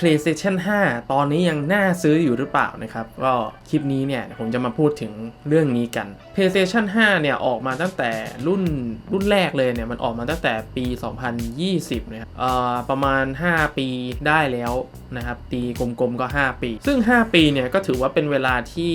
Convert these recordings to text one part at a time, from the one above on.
PlayStation 5 ตอนนี้ยังน่าซื้ออยู่หรือเปล่านะครับ ก็คลิปนี้เนี่ยผมจะมาพูดถึงเรื่องนี้กัน PlayStation 5 เนี่ยออกมาตั้งแต่รุ่นรุ่นแรกเลยเนี่ยมันออกมาตั้งแต่ปี 2020นะครับเอ่ยประมาณ 5 ปีได้แล้ว นะครับตีกลมๆก็ 5 ปี ซึ่ง 5 ปีเนี่ยก็ถือว่าเป็นเวลาที่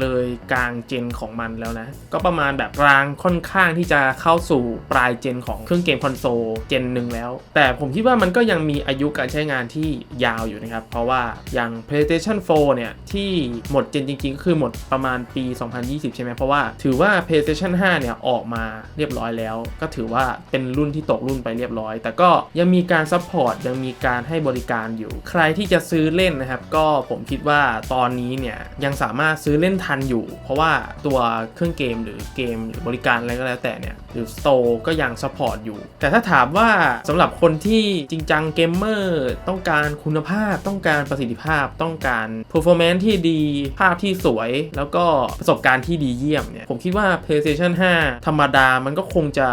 เลยกลางเจนของมันแล้วนะ ก็ประมาณแบบกลางค่อนข้างที่จะเข้าสู่ปลายเจนของเครื่องเกมคอนโซลเจนหนึ่งแล้ว แต่ผมคิดว่ามันก็ยังมีอายุการใช้งานที่ยาวอยู่นะครับ เพราะว่าอย่าง PlayStation 4 เนี่ย ที่หมดเจนจริงๆ ก็คือหมดประมาณปี 2020 ใช่ไหมเพราะว่าถือว่า PlayStation 5 เนี่ย ออกมาเรียบร้อยแล้ว ก็ถือว่าเป็นรุ่นที่ตกรุ่นไปเรียบร้อย แต่ก็ยังมีการซัพพอร์ตยังมีการให้บริการอยู่ใครที่จะซื้อเล่นนะครับ ก็ผมคิดว่าตอนนี้เนี่ยยังสามารถซื้อเล่นทันอยู่ เพราะว่าตัวเครื่องเกมหรือเกมหรือบริการอะไรก็แล้วแต่เนี่ยหรือ Store ก็ยังซัพพอร์ตอยู่ แต่ถ้าถามว่าสำหรับคนที่จริงจังเกมเมอร์ต้องการคุณภาพต้องการประสิทธิภาพต้องการ performance ที่ดีภาพที่สวย แล้วก็ประสบการณ์ที่ดีเยี่ยมเนี่ยผมคิดว่า PlayStation 5 ธรรมดามันก็คงจะ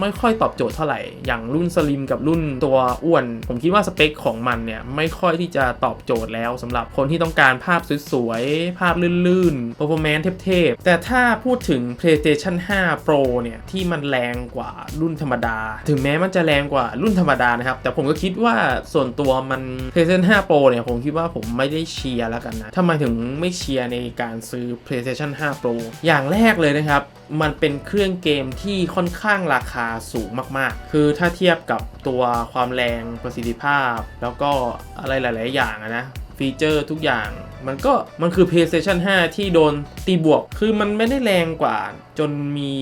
ไม่ค่อยตอบโจทย์เท่าไหร่ อย่างรุ่นสลิมกับรุ่นตัวอ้วน ผมคิดว่าสเปคของมันเนี่ยไม่ค่อยที่จะตอบโจทย์แล้วสำหรับคนที่ต้องการภาพสวยๆ ภาพลื่นๆ performance เทพๆ แต่ถ้าพูดถึง PlayStation 5 Pro เนี่ย ที่มันแรงกว่ารุ่นธรรมดา ถึงแม้มันจะแรงกว่ารุ่นธรรมดานะครับ แต่ผมก็คิดว่าส่วนตัวมัน PlayStation 5 Pro เนี่ย ผมคิดว่าผมไม่ได้เชียร์แล้วกันนะทำไมถึงไม่เชียร์ในการซื้อ PlayStation 5 Pro อย่างแรกเลยนะครับมันเป็นเครื่องเกมที่ค่อนข้างราคาสูงมาก ๆ คือถ้าเทียบกับตัวความแรงประสิทธิภาพ แล้วก็อะไรหลาย ๆ อย่างนะฟีเจอร์ทุกอย่างมันก็มันคือ PlayStation 5 ที่โดนตีบวก คือมันไม่ได้แรงกว่า จนมี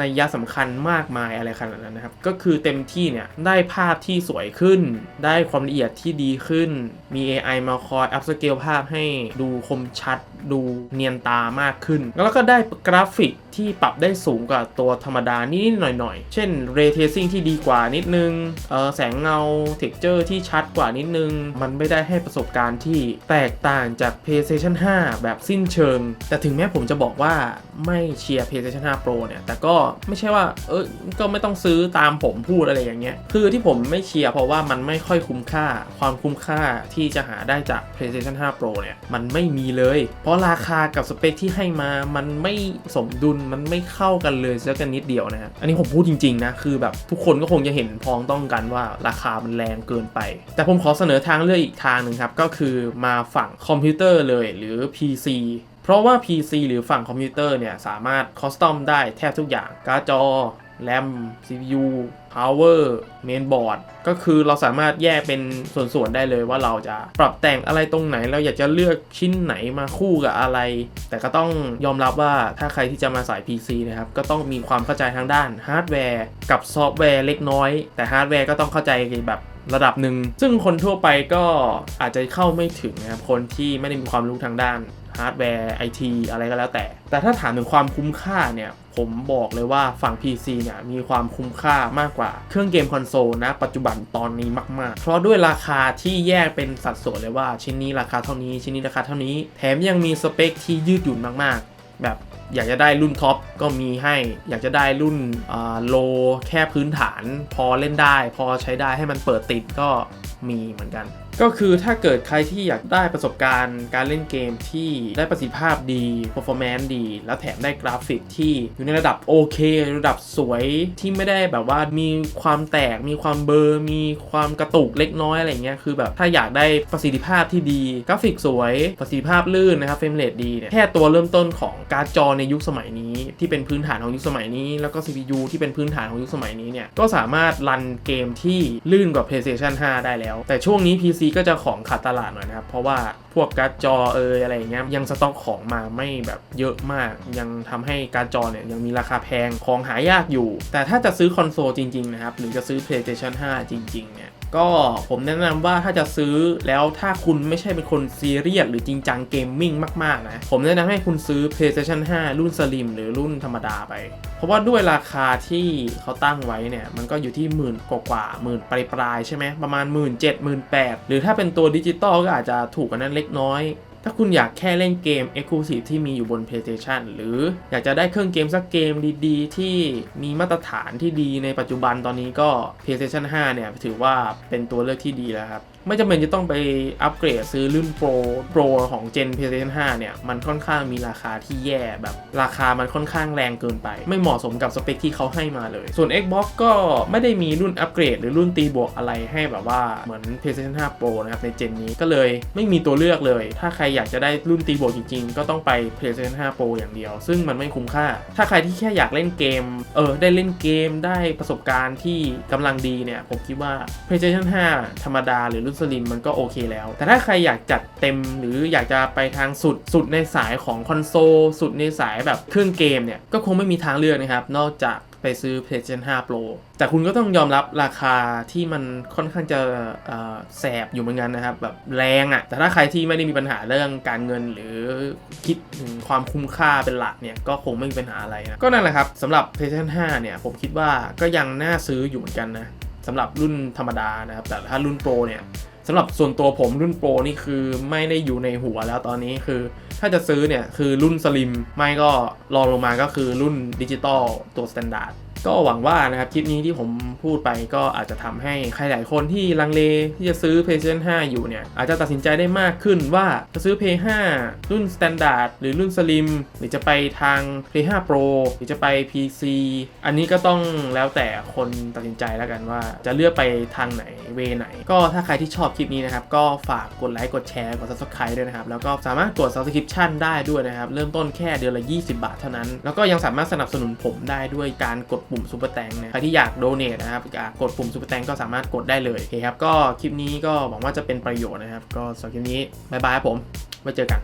นัยยะสำคัญมากมายอะไรขนาดนั้นนะครับ ก็คือเต็มที่เนี่ย ได้ภาพที่สวยขึ้น ได้ความละเอียดที่ดีขึ้น มี AI มาคอยอัพสเกลภาพให้ดูคมชัดดูเนียนตามากขึ้น แล้วก็ได้กราฟิกที่ปรับได้สูงกว่าตัวธรรมดานิดๆหน่อยๆ เช่น Ray Tracing ที่ดีกว่านิดนึงแสงเงา Texture ที่ชัดกว่านิดนึง มันไม่ได้ให้ประสบการณ์ที่แตกต่างจาก PlayStation 5 แบบสิ้นเชิง แต่ถึงแม้ผมจะบอกว่าไม่เชียร์ PlayStation 5 Pro เนี่ย แต่ก็ไม่ใช่ว่า เออก็ไม่ต้องซื้อตามผมพูดอะไรอย่างเงี้ย คือที่ผมไม่เชียร์เพราะว่ามันไม่ค่อยคุ้มค่า ความคุ้มค่าที่จะหาได้จาก PlayStation 5 Pro เนี่ย มันไม่มีเลย พราะราคากับสเปคที่ให้มามันไม่สมดุลมันไม่เข้ากันเลยสักกันนิดเดียวนะครับอันนี้ผมพูดจริงๆนะคือแบบทุกคนก็คงจะเห็นพ้องต้องกันว่าราคามันแรงเกินไป แต่ผมขอเสนอทางเลือกอีกทางหนึ่งครับก็คือมาฝั่งคอมพิวเตอร์เลยหรือ PC เพราะว่า PC หรือฝั่งคอมพิวเตอร์เนี่ยสามารถคอสตอมได้แทบทุกอย่างการ์ดจอ แรม CPU power mainboard ก็คือเราสามารถแยกเป็นส่วนๆได้เลยว่าเราจะปรับแต่งอะไรตรงไหน เราอยากจะเลือกชิ้นไหนมาคู่กับอะไร แต่ก็ต้องยอมรับว่าถ้าใครที่จะมาสาย PC นะครับ ก็ต้องมีความเข้าใจทางด้านฮาร์ดแวร์กับซอฟต์แวร์เล็กน้อย แต่ฮาร์ดแวร์ก็ต้องเข้าใจแบบ ระดับหนึ่ง ซึ่งคนทั่วไปก็อาจจะเข้าไม่ถึงนะครับ คนที่ไม่ได้มีความรู้ทางด้านฮาร์ดแวร์ไอทีอะไรก็แล้วแต่ แต่ถ้าถามถึงความคุ้มค่าเนี่ย ผมบอกเลยว่าฝั่ง PC เนี่ยมีความคุ้มค่ามากกว่าเครื่องเกมคอนโซลนะปัจจุบันตอนนี้มาก ๆ เพราะด้วยราคาที่แยกเป็นสัดส่วนเลยว่าชิ้นนี้ราคาเท่านี้ ชิ้นนี้ราคาเท่านี้ แถมยังมีสเปคที่ยืดหยุ่นมาก ๆ แบบ อยากจะได้รุ่นท็อปก็มีให้ อยากจะได้รุ่นโลแค่พื้นฐาน พอเล่นได้ พอใช้ได้ให้มันเปิดติดก็มีเหมือนกัน ก็คือถ้าเกิดใครที่อยากได้ประสบการณ์ การเล่นเกมที่ได้ประสิทธิภาพดี performance ดี แล้วแถมได้กราฟิกที่อยู่ในระดับโอเค ระดับสวยที่ไม่ได้แบบว่ามีความแตก มีความเบอร์ มีความกระตุกเล็กน้อยอะไรเงี้ย คือแบบถ้าอยากได้ประสิทธิภาพที่ดี กราฟิกสวย ประสิทธิภาพลื่นนะครับเฟรมเรทดีเนี่ย แค่ตัวเริ่มต้นของการ์ดจอในยุคสมัยนี้ ที่เป็นพื้นฐานของยุคสมัยนี้ แล้วก็ CPU ที่เป็นพื้นฐานของยุคสมัยนี้เนี่ย ก็สามารถรันเกมที่ลื่นกว่า PlayStation 5 ได้แล้ว แต่ช่วงนี้ PC ก็จะของขาดตลาดหน่อยนะครับ เพราะว่าพวกการ์ดจอเอยอะไรเงี้ยยังสต็อกของมาไม่แบบเยอะมาก ยังทำให้การ์ดจอเนี่ยยังมีราคาแพงของหายากอยู่ แต่ถ้าจะซื้อคอนโซลจริงๆนะครับหรือจะซื้อ PlayStation 5 จริงๆเนี่ย ก็ผมแนะนำว่าถ้าจะซื้อแล้วถ้าคุณไม่ใช่เป็นคนซีเรียสหรือจริงจังเกมมิ่งมากๆนะ ผมแนะนำให้คุณซื้อ PlayStation 5 รุ่นสลิมหรือรุ่นธรรมดาไป เพราะว่าด้วยราคาที่เขาตั้งไว้เนี่ย มันก็อยู่ที่หมื่นกว่าๆหมื่นปลายๆใช่ไหมประมาณ 1 7 0 0 0 0 0หรือถ้าเป็นตัวดิจิตอลก็อาจจะถูกกว่านั้นเล็กน้อย ถ้าคุณอยากแค่เล่นเกม Exclusive ที่มีอยู่บน PlayStation หรืออยากจะได้เครื่องเกมสักเกมดีๆ ที่มีมาตรฐานที่ดีในปัจจุบันตอนนี้ก็ PlayStation 5 เนี่ย ถือว่าเป็นตัวเลือกที่ดีแล้วครับ ไม่จำเป็นจะต้องไปอัปเกรดซื้อรุ่นโปรโปรของ Gen PlayStation 5 เนี่ย มันค่อนข้างมีราคาที่แย่แบบราคามันค่อนข้างแรงเกินไป ไม่เหมาะสมกับสเปคที่เขาให้มาเลย ส่วน Xbox ก็ไม่ได้มีรุ่นอัปเกรดหรือรุ่นตีบวกอะไรให้แบบว่าเหมือน PlayStation 5 Pro นะครับในเจนนี้ก็เลยไม่มีตัวเลือกเลย ถ้าใครอยากจะได้รุ่นตีบวกจริงๆ ก็ต้องไป PlayStation 5 Pro อย่างเดียว ซึ่งมันไม่คุ้มค่า ถ้าใครที่แค่อยากเล่นเกม เออ ได้เล่นเกมได้ประสบการณ์ที่กำลังดีเนี่ยผมคิดว่า PlayStation 5 ธรรมดาหรือรุ่นสลิมมันก็โอเคแล้ว แต่ถ้าใครอยากจัดเต็มหรืออยากจะไปทางสุดสุดในสายของคอนโซลสุดในสายแบบเครื่องเกมเนี่ย ก็คงไม่มีทางเลือกนะครับ นอกจากไปซื้อ PlayStation 5 Pro แต่คุณก็ต้องยอมรับราคาที่มันค่อนข้างจะแสบอยู่เหมือนกันนะครับ แบบแรงอะ่ะ แต่ถ้าใครที่ไม่ได้มีปัญหาเรื่องการเงินหรือคิดถึงความคุ้มค่าเป็นหลักเนี่ย ก็คงไม่มีปัญหาอะไรนะ ก็นั่นแหละครับสำหรับ PlayStation 5 เนี่ย ผมคิดว่าก็ยังน่าซื้ออยู่เหมือนกันนะ สำหรับรุ่นธรรมดานะครับ แต่ถ้ารุ่นโปรเนี่ยสำหรับส่วนตัวผมรุ่นโปรนี่คือไม่ได้อยู่ในหัวแล้วตอนนี้คือ ถ้าจะซื้อเนี่ยคือรุ่นสลิมไม่ก็รองลงมาก็คือรุ่นดิจิตอลตัวสแตนดาร์ด ก็หวังว่านะครับคลิปนี้ที่ผมพูดไปก็อาจจะทำให้ใครหลายคนที่ลังเลที่จะซื้อ PlayStation 5 อยู่เนี่ย อาจจะตัดสินใจได้มากขึ้นว่าจะซื้อ Play 5 รุ่น Standard หรือรุ่น Slim หรือจะไปทาง Play 5 Pro หรือจะไป PC อันนี้ก็ต้องแล้วแต่คนตัดสินใจแล้วกันว่า จะเลือกไปทางไหนเวไหน ก็ถ้าใครที่ชอบคลิปนี้นะครับ ก็ฝากกดไลค์กดแชร์กด Subscribe ด้วยนะครับ แล้วก็สามารถกด Subscription ได้ด้วยนะครับ เริ่มต้นแค่เดือนละ 20 บาทเท่านั้น แล้วก็ยังสามารถสนับสนุนผมได้ด้วยการกดปุ่มซูเปอร์แตงนะใครที่อยากโดเนทนะครับกดปุ่มซูเปอร์แตงก็สามารถกดได้เลยโอเคครับก็คลิปนี้ก็หวังว่าจะเป็นประโยชน์นะครับ ก็สำหรับคลิปนี้บายบายครับผมไว้เจอกัน